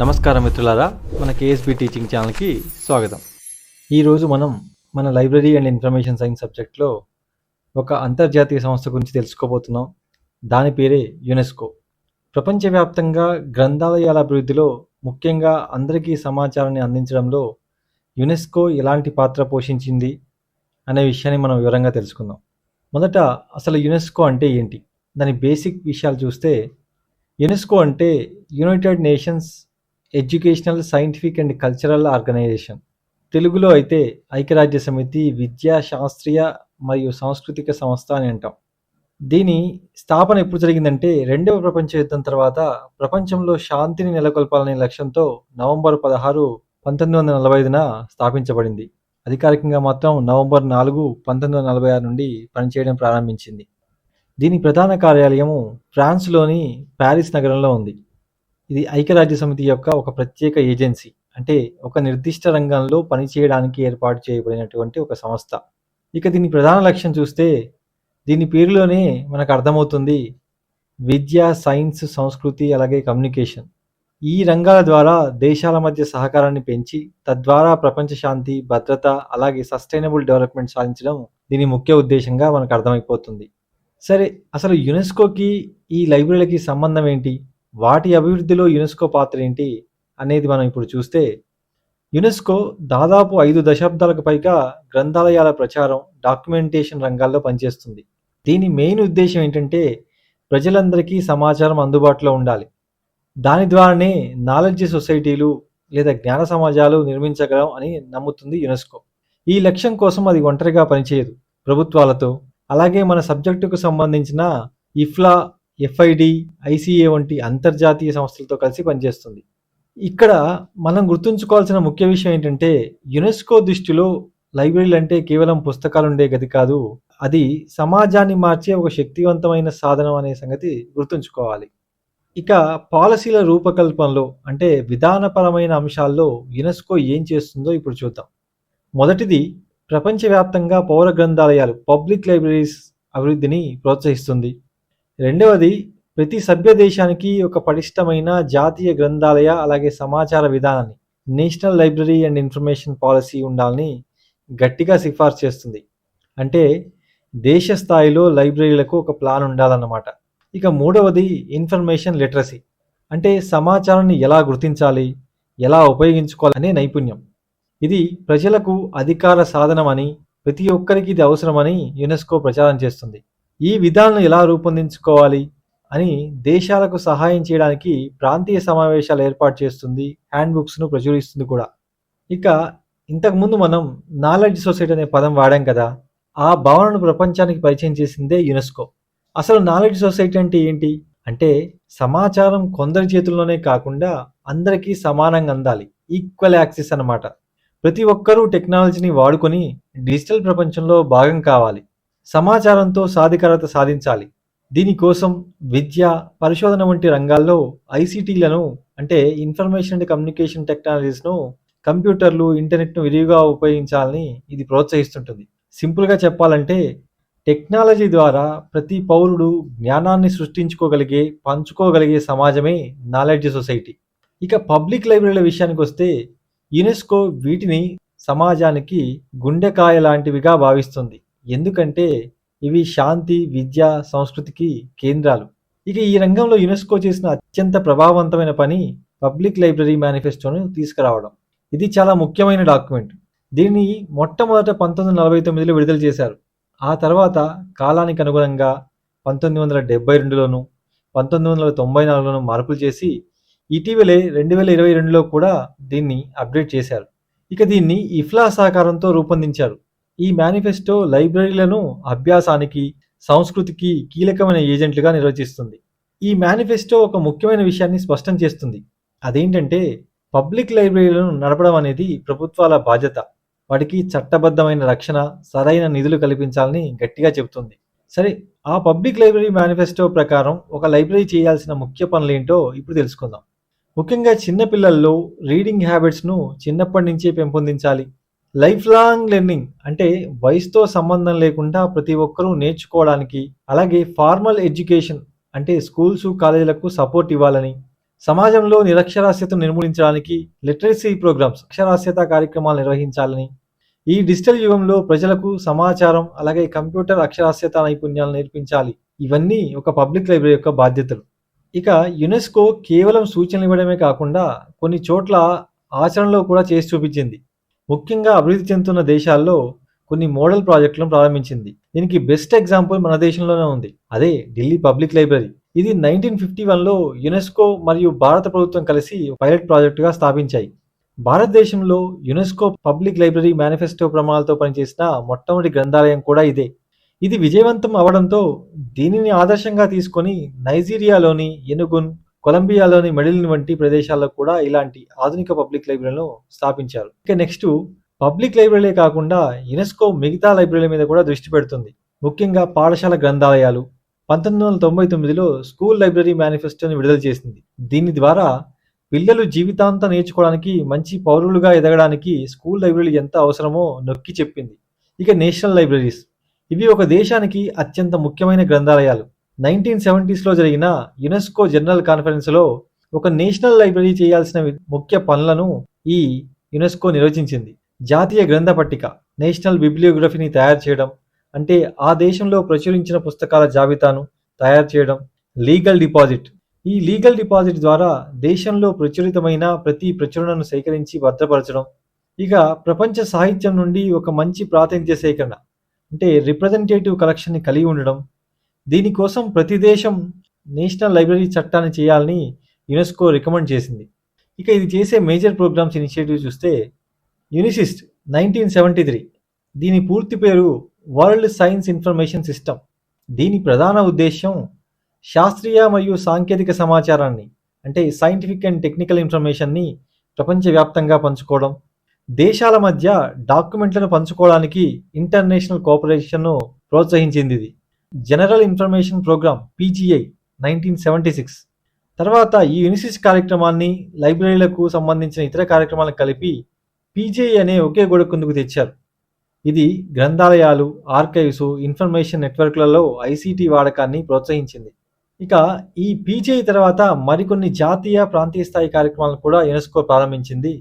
నమస్కారం మిత్రులారా మన కేఎస్బి టీచింగ్ ఛానల్కి స్వాగతం. ఈరోజు మనం మన లైబ్రరీ అండ్ ఇన్ఫర్మేషన్ సైన్స్ సబ్జెక్ట్లో ఒక అంతర్జాతీయ సంస్థ గురించి తెలుసుకోబోతున్నాం. దాని పేరే యునెస్కో. ప్రపంచవ్యాప్తంగా గ్రంథాలయాల అభివృద్ధిలో ముఖ్యంగా అందరికీ సమాచారాన్ని అందించడంలో యునెస్కో ఎలాంటి పాత్ర పోషించింది అనే విషయాన్ని మనం వివరంగా తెలుసుకుందాం. మొదట అసలు యునెస్కో అంటే ఏంటి? దాని బేసిక్ విషయాలు చూస్తే యునెస్కో అంటే United Nations Educational Scientific and Cultural Organization. తెలుగులో అయితే ఐక్యరాజ్య సమితి విద్యా శాస్త్రీయ మరియు సాంస్కృతిక సంస్థ అని అంటాం. దీని స్థాపన ఎప్పుడు జరిగిందంటే రెండవ ప్రపంచ యుద్ధం తర్వాత ప్రపంచంలో శాంతిని నెలకొల్పాలనే లక్ష్యంతో నవంబర్ పదహారు పంతొమ్మిది వందల నలభై ఐదున స్థాపించబడింది. అధికారికంగా మాత్రం నవంబర్ నాలుగు పంతొమ్మిది వందల నలభై ఆరు నుండి పనిచేయడం ప్రారంభించింది. దీని ప్రధాన కార్యాలయము ఫ్రాన్స్లోని ప్యారిస్ నగరంలో ఉంది. ఇది ఐక్యరాజ్య సమితి యొక్క ఒక ప్రత్యేక ఏజెన్సీ. అంటే ఒక నిర్దిష్ట రంగంలో పనిచేయడానికి ఏర్పాటు చేయబడినటువంటి ఒక సంస్థ. ఇక దీని ప్రధాన లక్ష్యం చూస్తే దీని పేరులోనే మనకు అర్థమవుతుంది విద్య సైన్స్ సంస్కృతి అలాగే కమ్యూనికేషన్. ఈ రంగాల ద్వారా దేశాల మధ్య సహకారాన్ని పెంచి తద్వారా ప్రపంచ శాంతి భద్రత అలాగే సస్టైనబుల్ డెవలప్మెంట్ సాధించడం దీని ముఖ్య ఉద్దేశంగా మనకు అర్థమైపోతుంది. సరే అసలు యునెస్కోకి ఈ లైబ్రరీలకి సంబంధం ఏంటి? వాటి అభివృద్ధిలో యునెస్కో పాత్ర ఏంటి అనేది మనం ఇప్పుడు చూస్తే యునెస్కో దాదాపు ఐదు దశాబ్దాలకు పైగా గ్రంథాలయాల ప్రచారం డాక్యుమెంటేషన్ రంగాల్లో పనిచేస్తుంది. దీని మెయిన్ ఉద్దేశం ఏంటంటే ప్రజలందరికీ సమాచారం అందుబాటులో ఉండాలి. దాని ద్వారానే నాలెడ్జ్ సొసైటీలు లేదా జ్ఞాన సమాజాలు నిర్మించగలం అని నమ్ముతుంది యునెస్కో. ఈ లక్ష్యం కోసం అది ఒంటరిగా పనిచేయదు ప్రభుత్వాలతో. అలాగే మన సబ్జెక్టుకు సంబంధించిన ఇఫ్లా ఎఫ్ఐడి ఐసీఏ వంటి అంతర్జాతీయ సంస్థలతో కలిసి పనిచేస్తుంది. ఇక్కడ మనం గుర్తుంచుకోవాల్సిన ముఖ్య విషయం ఏంటంటే యునెస్కో దృష్టిలో లైబ్రరీలు అంటే కేవలం పుస్తకాలు ఉండే గది కాదు అది సమాజాన్ని మార్చే ఒక శక్తివంతమైన సాధనం అనే సంగతి గుర్తుంచుకోవాలి. ఇక పాలసీల రూపకల్పనలో అంటే విధానపరమైన అంశాల్లో యునెస్కో ఏం చేస్తుందో ఇప్పుడు చూద్దాం. మొదటిది ప్రపంచవ్యాప్తంగా పౌర గ్రంథాలయాలు పబ్లిక్ లైబ్రరీస్ అభివృద్ధిని ప్రోత్సహిస్తుంది. రెండవది ప్రతి సభ్య దేశానికి ఒక పటిష్టమైన జాతీయ గ్రంథాలయ అలాగే సమాచార విధానాన్ని national library and information policy ఉండాలని గట్టిగా సిఫార్సు చేస్తుంది. అంటే దేశ స్థాయిలో లైబ్రరీలకు ఒక ప్లాన్ ఉండాలన్నమాట. ఇక మూడవది ఇన్ఫర్మేషన్ లిటరసీ. అంటే సమాచారాన్ని ఎలా గుర్తించాలి ఎలా ఉపయోగించుకోవాలి అనే నైపుణ్యం. ఇది ప్రజలకు అధికార సాధనమని ప్రతి ఒక్కరికి ఇది అవసరమని యునెస్కో ప్రచారం చేస్తుంది. ఈ విధానం ఎలా రూపొందించుకోవాలి అని దేశాలకు సహాయం చేయడానికి ప్రాంతీయ సమావేశాలు ఏర్పాటు చేస్తుంది హ్యాండ్ బుక్స్ను ప్రచురిస్తుంది కూడా. ఇక ఇంతకుముందు మనం నాలెడ్జ్ సొసైటీ అనే పదం వాడాం కదా ఆ భావనను ప్రపంచానికి పరిచయం చేసిందే యునెస్కో. అసలు నాలెడ్జ్ సొసైటీ అంటే ఏంటి? అంటే సమాచారం కొందరి చేతుల్లోనే కాకుండా అందరికీ సమానంగా అందాలి ఈక్వల్ యాక్సెస్ అన్నమాట. ప్రతి ఒక్కరూ టెక్నాలజీని వాడుకొని డిజిటల్ ప్రపంచంలో భాగం కావాలి. సమాచారంతో సాధికారత సాధించాలి. దీనికోసం విద్య పరిశోధన వంటి రంగాల్లో ఐసీటీలను అంటే ఇన్ఫర్మేషన్ అండ్ కమ్యూనికేషన్ టెక్నాలజీస్ను కంప్యూటర్లు ఇంటర్నెట్ను విరివిగా ఉపయోగించాలని ఇది ప్రోత్సహిస్తుంటుంది. సింపుల్గా చెప్పాలంటే టెక్నాలజీ ద్వారా ప్రతి పౌరుడు జ్ఞానాన్ని సృష్టించుకోగలిగే పంచుకోగలిగే సమాజమే నాలెడ్జ్ సొసైటీ. ఇక పబ్లిక్ లైబ్రరీల విషయానికి వస్తే యునెస్కో వీటిని సమాజానికి గుండెకాయ లాంటివిగా భావిస్తుంది. ఎందుకంటే ఇవి శాంతి విద్య సంస్కృతికి కేంద్రాలు. ఇక ఈ రంగంలో యునెస్కో చేసిన అత్యంత ప్రభావవంతమైన పని పబ్లిక్ లైబ్రరీ మేనిఫెస్టోను తీసుకురావడం. ఇది చాలా ముఖ్యమైన డాక్యుమెంట్. దీన్ని మొట్టమొదట పంతొమ్మిది వందల నలభై తొమ్మిదిలో విడుదల చేశారు. ఆ తర్వాత కాలానికి అనుగుణంగా పంతొమ్మిది వందల డెబ్బై రెండులోను పంతొమ్మిది వందల తొంభై నాలుగులోను మార్పులు చేసి ఇటీవలే రెండు వేల ఇరవై రెండులో కూడా దీన్ని అప్డేట్ చేశారు. ఇక దీన్ని ఇఫ్లా సహకారంతో రూపొందించారు. ఈ మేనిఫెస్టో లైబ్రరీలను అభ్యాసానికి సంస్కృతికి కీలకమైన ఏజెంట్లుగా నిర్వచిస్తుంది. ఈ మేనిఫెస్టో ఒక ముఖ్యమైన విషయాన్ని స్పష్టం చేస్తుంది. అదేంటంటే పబ్లిక్ లైబ్రరీలను నడపడం అనేది ప్రభుత్వాల బాధ్యత. వాటికి చట్టబద్ధమైన రక్షణ సరైన నిధులు కల్పించాలని గట్టిగా చెబుతుంది. సరే ఆ పబ్లిక్ లైబ్రరీ మేనిఫెస్టో ప్రకారం ఒక లైబ్రరీ చేయాల్సిన ముఖ్య పనులేంటో ఇప్పుడు తెలుసుకుందాం. ముఖ్యంగా చిన్నపిల్లల్లో రీడింగ్ హ్యాబిట్స్ను చిన్నప్పటి నుంచే పెంపొందించాలి. లైఫ్ లాంగ్ లెర్నింగ్ అంటే వయసుతో సంబంధం లేకుండా ప్రతి ఒక్కరూ నేర్చుకోవడానికి అలాగే ఫార్మల్ ఎడ్యుకేషన్ అంటే స్కూల్స్ కాలేజీలకు సపోర్ట్ ఇవ్వాలని సమాజంలో నిరక్షరాస్యతను నిర్మూలించడానికి లిటరసీ ప్రోగ్రామ్స్ అక్షరాస్యత కార్యక్రమాలు నిర్వహించాలని ఈ డిజిటల్ యుగంలో ప్రజలకు సమాచారం అలాగే కంప్యూటర్ అక్షరాస్యత నైపుణ్యాలు నేర్పించాలి. ఇవన్నీ ఒక పబ్లిక్ లైబ్రరీ యొక్క బాధ్యతలు. ఇక యునెస్కో కేవలం సూచనలు ఇవ్వడమే కాకుండా కొన్ని చోట్ల ఆచరణలో కూడా చేసి చూపించింది. ముఖ్యంగా అభివృద్ధి చెందుతున్న దేశాల్లో కొన్ని మోడల్ ప్రాజెక్టులను ప్రారంభించింది. దీనికి బెస్ట్ ఎగ్జాంపుల్ మన దేశంలోనే ఉంది. అదే ఢిల్లీ పబ్లిక్ లైబ్రరీ. ఇది నైన్టీన్ ఫిఫ్టీ వన్లో యునెస్కో మరియు భారత ప్రభుత్వం కలిసి పైలట్ ప్రాజెక్టుగా స్థాపించాయి. భారతదేశంలో యునెస్కో పబ్లిక్ లైబ్రరీ మేనిఫెస్టో ప్రమాణాలతో పనిచేసిన మొట్టమొదటి గ్రంథాలయం కూడా ఇదే. ఇది విజయవంతం అవడంతో దీనిని ఆదర్శంగా తీసుకొని నైజీరియాలోని ఎనుగున్ కొలంబియాలోని మెడిలిన్ వంటి ప్రదేశాల్లో కూడా ఇలాంటి ఆధునిక పబ్లిక్ లైబ్రరీలను స్థాపించారు. ఇక నెక్స్ట్ పబ్లిక్ లైబ్రరీలే కాకుండా యునెస్కో మిగతా లైబ్రరీల మీద కూడా దృష్టి పెడుతుంది. ముఖ్యంగా పాఠశాల గ్రంథాలయాలు పంతొమ్మిది వందల తొంభై తొమ్మిదిలో స్కూల్ లైబ్రరీ మేనిఫెస్టోని విడుదల చేసింది. దీని ద్వారా పిల్లలు జీవితాంతం నేర్చుకోవడానికి మంచి పౌరులుగా ఎదగడానికి స్కూల్ లైబ్రరీలు ఎంత అవసరమో నొక్కి చెప్పింది. ఇక నేషనల్ లైబ్రరీస్. ఇవి ఒక దేశానికి అత్యంత ముఖ్యమైన గ్రంథాలయాలు. నైన్టీన్ సెవెంటీస్లో జరిగిన యునెస్కో జనరల్ కాన్ఫరెన్స్లో ఒక నేషనల్ లైబ్రరీ చేయాల్సిన ముఖ్య పనులను ఈ యునెస్కో నిర్వచించింది. జాతీయ గ్రంథ పట్టిక నేషనల్ బిబ్లియోగ్రఫీని తయారు చేయడం అంటే ఆ దేశంలో ప్రచురించిన పుస్తకాల జాబితాను తయారు చేయడం లీగల్ డిపాజిట్. ఈ లీగల్ డిపాజిట్ ద్వారా దేశంలో ప్రచురితమైన ప్రతి ప్రచురణను సేకరించి భద్రపరచడం ఇక ప్రపంచ సాహిత్యం నుండి ఒక మంచి ప్రాతినిధ్య సేకరణ అంటే రిప్రజెంటేటివ్ కలెక్షన్ని కలిగి ఉండడం దీనికోసం ప్రతి దేశం నేషనల్ లైబ్రరీ చట్టాన్ని చేయాలని యునెస్కో రికమెండ్ చేసింది. ఇక ఇది చేసే మేజర్ ప్రోగ్రామ్స్ ఇనిషియేటివ్ చూస్తే యునిసిస్ట్ నైన్టీన్ సెవెంటీ త్రీ దీని పూర్తి పేరు వరల్డ్ సైన్స్ ఇన్ఫర్మేషన్ సిస్టమ్. దీని ప్రధాన ఉద్దేశం శాస్త్రీయ మరియు సాంకేతిక సమాచారాన్ని అంటే సైంటిఫిక్ అండ్ టెక్నికల్ ఇన్ఫర్మేషన్ని ప్రపంచవ్యాప్తంగా పంచుకోవడం దేశాల మధ్య డాక్యుమెంట్లను పంచుకోవడానికి ఇంటర్నేషనల్ కోఆపరేషన్ను ప్రోత్సహించింది ఇది. General information programme PGI nineteen seventy six. తర్వాత ఈ యూనిసిస్ కార్యక్రమాన్ని లైబ్రరీలకు సంబంధించిన ఇతర కార్యక్రమాలను కలిపి పీజీఐ అనే ఒకే గోడ కిందకు తెచ్చారు. ఇది గ్రంథాలయాలు ఆర్కైవ్స్ ఇన్ఫర్మేషన్ నెట్వర్క్లలో ఐసీటీ వాడకాన్ని ప్రోత్సహించింది. ఇక ఈ పీజీఐ తర్వాత మరికొన్ని జాతీయ ప్రాంతీయ స్థాయి కార్యక్రమాలను కూడా యునెస్కో ప్రారంభించింది.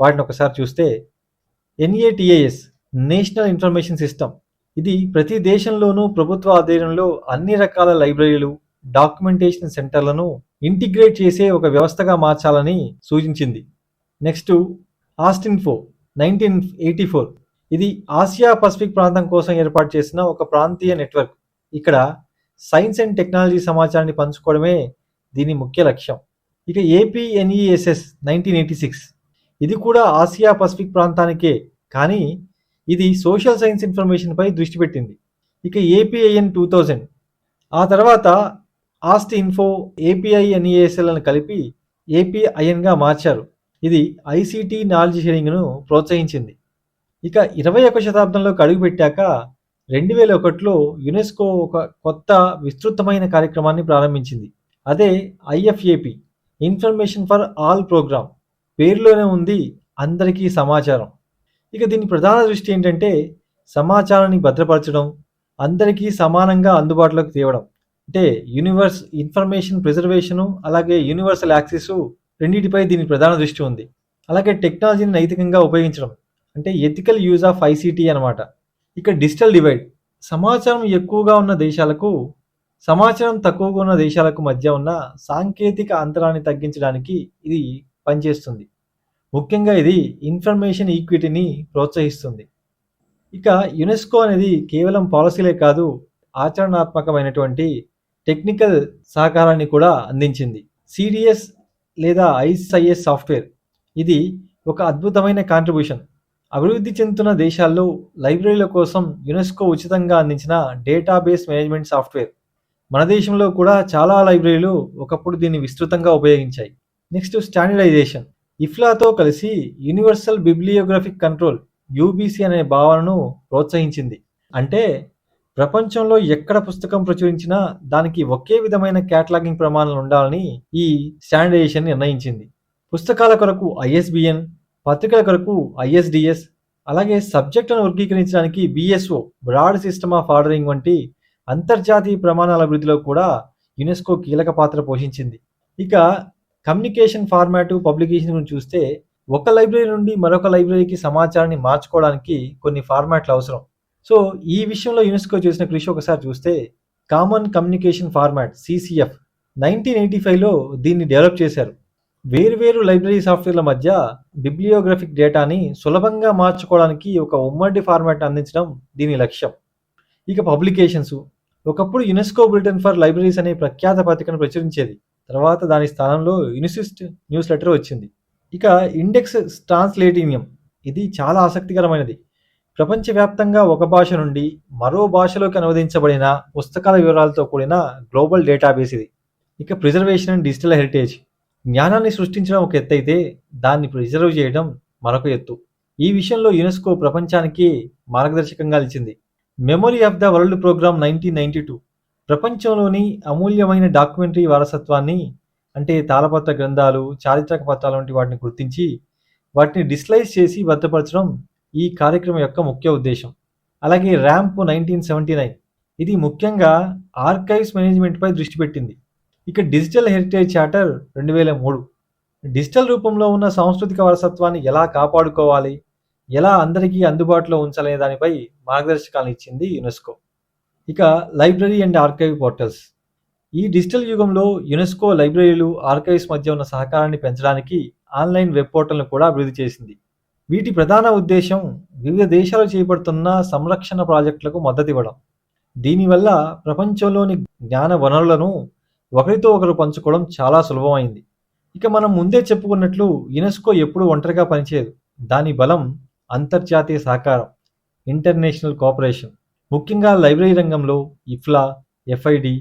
వాటిని ఒకసారి చూస్తే ఎన్ఏటిఏఎస్ నేషనల్ ఇన్ఫర్మేషన్ సిస్టమ్ ఇది ప్రతి దేశంలోనూ ప్రభుత్వ ఆధ్వర్యంలో అన్ని రకాల లైబ్రరీలు డాక్యుమెంటేషన్ సెంటర్లను ఇంటిగ్రేట్ చేసే ఒక వ్యవస్థగా మార్చాలని సూచించింది. Next ASTINFO nineteen eighty four. ఇది ఆసియా పసిఫిక్ ప్రాంతం కోసం ఏర్పాటు చేసిన ఒక ప్రాంతీయ నెట్వర్క్. ఇక్కడ సైన్స్ అండ్ టెక్నాలజీ సమాచారాన్ని పంచుకోవడమే దీని ముఖ్య లక్ష్యం. ఇక ఏపీఎన్ఈఎస్ఎస్ నైన్టీన్ ఎయిటీ సిక్స్. ఇది కూడా ఆసియా పసిఫిక్ ప్రాంతానికే కానీ ఇది సోషల్ సైన్స్ ఇన్ఫర్మేషన్పై దృష్టి పెట్టింది. ఇక ఏపీఐఎన్ టూ థౌజండ్ ఆ తర్వాత ఆస్ట్ ఇన్ఫో ఏపీఐ ఏపీఐఎన్ఈఎస్ఎల్ని కలిపి ఏపీఐఎన్గా మార్చారు. ఇది ఐసీటీ నాలెడ్జ్ షేరింగ్ను ప్రోత్సహించింది. ఇక ఇరవై ఒక శతాబ్దంలోకి అడుగుపెట్టాక రెండు వేల ఒకటిలో యునెస్కో ఒక కొత్త విస్తృతమైన కార్యక్రమాన్ని ప్రారంభించింది. అదే IFAP information for all programme పేరులోనే ఉంది అందరికీ సమాచారం. ఇక దీని ప్రధాన దృష్టి ఏంటంటే సమాచారాన్ని భద్రపరచడం అందరికీ సమానంగా అందుబాటులోకి తేవడం. అంటే యూనివర్స్ ఇన్ఫర్మేషన్ ప్రిజర్వేషను అలాగే యూనివర్సల్ యాక్సెస్ రెండింటిపై దీని ప్రధాన దృష్టి ఉంది. అలాగే టెక్నాలజీని నైతికంగా ఉపయోగించడం అంటే ఎథికల్ యూజ్ ఆఫ్ ఐసీటీ అనమాట ఇక డిజిటల్ డివైడ్ సమాచారం ఎక్కువగా ఉన్న దేశాలకు సమాచారం తక్కువగా ఉన్న దేశాలకు మధ్య ఉన్న సాంకేతిక అంతరాన్ని తగ్గించడానికి ఇది పనిచేస్తుంది. ముఖ్యంగా ఇది ఇన్ఫర్మేషన్ ఈక్విటీని ప్రోత్సహిస్తుంది. ఇక యునెస్కో అనేది కేవలం పాలసీలే కాదు ఆచరణాత్మకమైనటువంటి టెక్నికల్ సహకారాన్ని కూడా అందించింది. సిడిఎస్ లేదా ఐఎస్ఐఎస్ సాఫ్ట్వేర్. ఇది ఒక అద్భుతమైన కాంట్రిబ్యూషన్ అభివృద్ధి చెందుతున్న దేశాల్లో లైబ్రరీల కోసం యునెస్కో ఉచితంగా అందించిన డేటాబేస్ మేనేజ్మెంట్ సాఫ్ట్వేర్ మన దేశంలో కూడా చాలా లైబ్రరీలు ఒకప్పుడు దీన్ని విస్తృతంగా ఉపయోగించాయి. నెక్స్ట్ స్టాండర్డైజేషన్ ఇఫ్లాతో కలిసి యూనివర్సల్ బిబ్లియోగ్రఫిక్ కంట్రోల్ యూబీసీ అనే భావనను ప్రోత్సహించింది. అంటే ప్రపంచంలో ఎక్కడ పుస్తకం ప్రచురించినా దానికి ఒకే విధమైన క్యాటలాగింగ్ ప్రమాణాలు ఉండాలని ఈ స్టాండర్డైజేషన్ నిర్ణయించింది. పుస్తకాల కొరకు ఐఎస్బిఎన్ పత్రికల కొరకు ఐఎస్డిఎస్ అలాగే సబ్జెక్టులను వర్గీకరించడానికి BSO broad system of ordering వంటి అంతర్జాతీయ ప్రమాణాల అభివృద్ధిలో కూడా యునెస్కో కీలక పాత్ర పోషించింది. ఇక కమ్యూనికేషన్ ఫార్మాట్ పబ్లికేషన్ గురించి చూస్తే ఒక లైబ్రరీ నుండి మరొక లైబ్రరీకి సమాచారాన్ని మార్చుకోవడానికి కొన్ని ఫార్మాట్లు అవసరం. సో ఈ విషయంలో యునెస్కో చేసిన కృషి ఒకసారి చూస్తే common communication format CCF nineteen eighty ఫైవ్లో దీన్ని డెవలప్ చేశారు. వేరువేరు లైబ్రరీ సాఫ్ట్వేర్ల మధ్య బిబ్లియోగ్రఫిక్ డేటాని సులభంగా మార్చుకోవడానికి ఒక ఉమ్మడి ఫార్మాట్ అందించడం దీని లక్ష్యం. ఇక పబ్లికేషన్స్. ఒకప్పుడు యునెస్కో బులెటిన్ ఫర్ లైబ్రరీస్ అనే ప్రఖ్యాత పత్రికను ప్రచురించేది. తర్వాత దాని స్థానంలో యునిసిస్ట్ న్యూస్ లెటర్ వచ్చింది. ఇక ఇండెక్స్ ట్రాన్స్లేటినియం ఇది చాలా ఆసక్తికరమైనది. ప్రపంచవ్యాప్తంగా ఒక భాష నుండి మరో భాషలోకి అనువదించబడిన పుస్తకాల వివరాలతో కూడిన గ్లోబల్ డేటాబేస్ ఇది. ఇక ప్రిజర్వేషన్ అండ్ డిజిటల్ హెరిటేజ్ జ్ఞానాన్ని సృష్టించడం ఒక ఎత్తు అయితే దాన్ని ప్రిజర్వ్ చేయడం మరొక ఎత్తు. ఈ విషయంలో యునెస్కో ప్రపంచానికి మార్గదర్శకంగా నిలిచింది. Memory of the world programme nineteen ninety two ప్రపంచంలోని అమూల్యమైన డాక్యుమెంటరీ వారసత్వాన్ని అంటే తాళపత్ర గ్రంథాలు చారిత్రక పత్రాలు వంటి వాటిని గుర్తించి వాటిని డిస్లైజ్ చేసి భద్రపరచడం ఈ కార్యక్రమం యొక్క ముఖ్య ఉద్దేశం. అలాగే ర్యాంప్ నైన్టీన్ సెవెంటీ నైన్. ఇది ముఖ్యంగా ఆర్కైవ్స్ మేనేజ్మెంట్పై దృష్టి పెట్టింది. ఇక డిజిటల్ హెరిటేజ్ చార్టర్ రెండు వేల మూడు. డిజిటల్ రూపంలో ఉన్న సాంస్కృతిక వారసత్వాన్ని ఎలా కాపాడుకోవాలి? ఎలా అందరికీ అందుబాటులో ఉంచాలనే దానిపై మార్గదర్శకాలను ఇచ్చింది యునెస్కో. ఇక లైబ్రరీ అండ్ ఆర్కైవ్ పోర్టల్స్. ఈ డిజిటల్ యుగంలో యునెస్కో లైబ్రరీలు ఆర్కైవ్స్ మధ్య ఉన్న సహకారాన్ని పెంచడానికి ఆన్లైన్ వెబ్ పోర్టల్ను కూడా అభివృద్ధి చేసింది. వీటి ప్రధాన ఉద్దేశం వివిధ దేశాలు చేపడుతున్న సంరక్షణ ప్రాజెక్టులకు మద్దతు ఇవ్వడం. దీనివల్ల ప్రపంచంలోని జ్ఞాన వనరులను ఒకరితో ఒకరు పంచుకోవడం చాలా సులభమైంది. ఇక మనం ముందే చెప్పుకున్నట్లు యునెస్కో ఎప్పుడూ ఒంటరిగా పనిచేయదు. దాని బలం అంతర్జాతీయ సహకారం ఇంటర్నేషనల్ కోఆపరేషన్ ముఖ్యంగా లైబ్రరీ రంగంలో ఇఫ్లా ఎఫ్ఐడి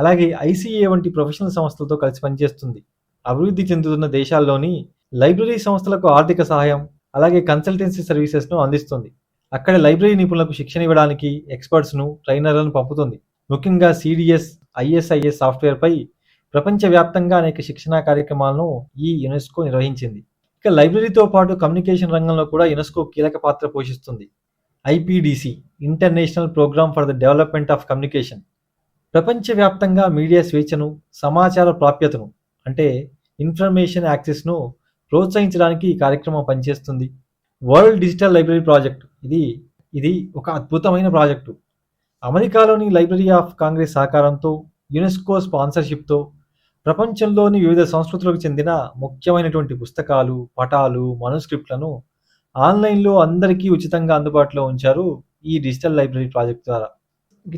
అలాగే ఐసీఏ వంటి ప్రొఫెషనల్ సంస్థలతో కలిసి పనిచేస్తుంది. అభివృద్ధి చెందుతున్న దేశాల్లోని లైబ్రరీ సంస్థలకు ఆర్థిక సహాయం అలాగే కన్సల్టెన్సీ సర్వీసెస్ను అందిస్తుంది. అక్కడ లైబ్రరీ నిపుణులకు శిక్షణ ఇవ్వడానికి ఎక్స్పర్ట్స్ను ట్రైనర్లను పంపుతుంది. ముఖ్యంగా సిడిఎస్ ఐఎస్ఐఎస్ సాఫ్ట్వేర్పై ప్రపంచవ్యాప్తంగా అనేక శిక్షణా కార్యక్రమాలను ఈ యునెస్కో నిర్వహించింది. ఇక లైబ్రరీతో పాటు కమ్యూనికేషన్ రంగంలో కూడా యునెస్కో కీలక పాత్ర పోషిస్తుంది. IPDC international programme for the development of communication ప్రపంచవ్యాప్తంగా మీడియా స్వేచ్ఛను సమాచార ప్రాప్యతను అంటే ఇన్ఫర్మేషన్ యాక్సెస్ను ప్రోత్సహించడానికి ఈ కార్యక్రమం పనిచేస్తుంది. World digital library project. ఇది ఇది ఒక అద్భుతమైన ప్రాజెక్టు. అమెరికాలోని లైబ్రరీ ఆఫ్ కాంగ్రెస్ సహకారంతో యునెస్కో స్పాన్సర్షిప్తో ప్రపంచంలోని వివిధ సంస్కృతులకు చెందిన ముఖ్యమైనటువంటి పుస్తకాలు పటాలు మనుస్క్రిప్ట్లను ఆన్లైన్లో అందరికీ ఉచితంగా అందుబాటులో ఉంచారు ఈ డిజిటల్ లైబ్రరీ ప్రాజెక్ట్ ద్వారా.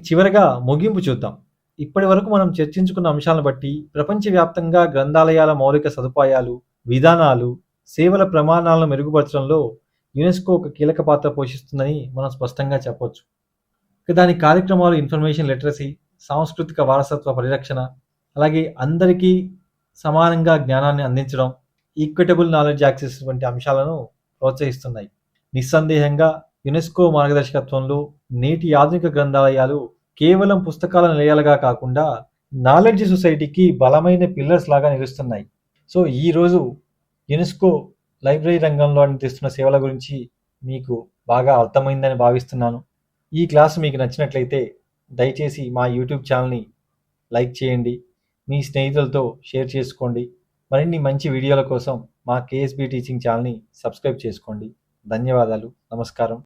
చివరగా ముగింపు చూద్దాం. ఇప్పటి వరకు మనం చర్చించుకున్న అంశాలను బట్టి ప్రపంచవ్యాప్తంగా గ్రంథాలయాల మౌలిక సదుపాయాలు విధానాలు సేవల ప్రమాణాలను మెరుగుపరచడంలో యునెస్కో ఒక కీలక పాత్ర పోషిస్తుందని మనం స్పష్టంగా చెప్పొచ్చు. దాని కార్యక్రమాలు ఇన్ఫర్మేషన్ లిటరసీ సాంస్కృతిక వారసత్వ పరిరక్షణ అలాగే అందరికీ సమానంగా జ్ఞానాన్ని అందించడం ఈక్విటబుల్ నాలెడ్జ్ యాక్సెస్ వంటి అంశాలను ప్రోత్సహిస్తున్నాయి. నిస్సందేహంగా యునెస్కో మార్గదర్శకత్వంలో నేటి ఆధునిక గ్రంథాలయాలు కేవలం పుస్తకాల నిలయాలుగా కాకుండా నాలెడ్జ్ సొసైటీకి బలమైన పిల్లర్స్ లాగా నిలుస్తున్నాయి. సో ఈరోజు యునెస్కో లైబ్రరీ రంగంలో అందిస్తున్న సేవల గురించి మీకు బాగా అర్థమైందని భావిస్తున్నాను. ఈ క్లాస్ మీకు నచ్చినట్లయితే దయచేసి మా యూట్యూబ్ ఛానల్ని లైక్ చేయండి. మీ స్నేహితులతో షేర్ చేసుకోండి. మరిన్ని మంచి వీడియోల కోసం మా కేఎస్బి టీచింగ్ ఛానల్ని సబ్స్క్రైబ్ చేసుకోండి. ధన్యవాదాలు. నమస్కారం.